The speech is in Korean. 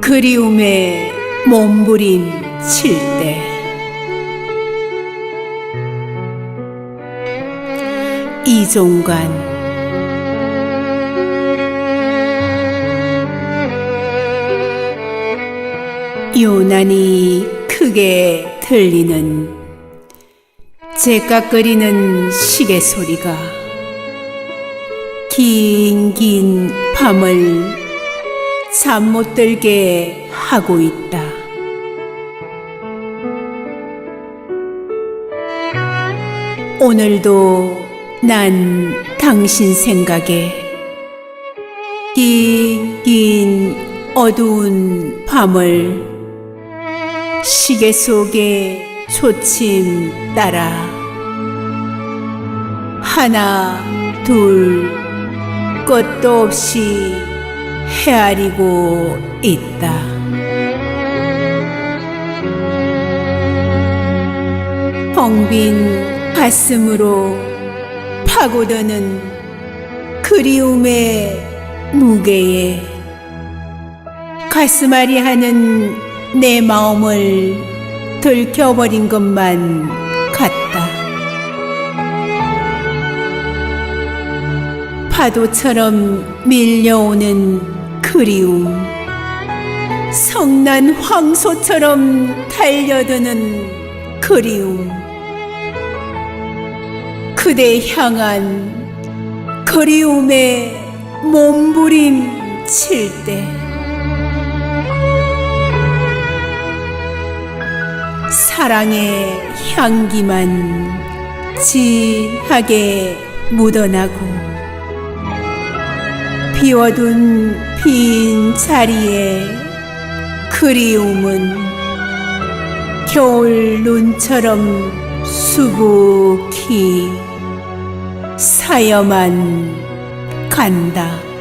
그리움에 몸부림칠 때. 이종관. 요난히 크게 들리는 제깍거리는 시계 소리가 긴 긴 밤을 잠 못 들게 하고 있다. 오늘도 난 당신 생각에 긴 긴 어두운 밤을 시계 속의 초침 따라 하나 둘 끝도 없이 헤아리고 있다. 텅빈 가슴으로 파고드는 그리움의 무게에 가슴앓이 하는 내 마음을 들켜버린 것만 같다. 파도처럼 밀려오는 그리움, 성난 황소처럼 달려드는 그리움, 그대 향한 그리움의 몸부림 칠 때. 사랑의 향기만 진하게 묻어나고 비워둔 빈 자리에 그리움은 겨울 눈처럼 수북히 사여만 간다.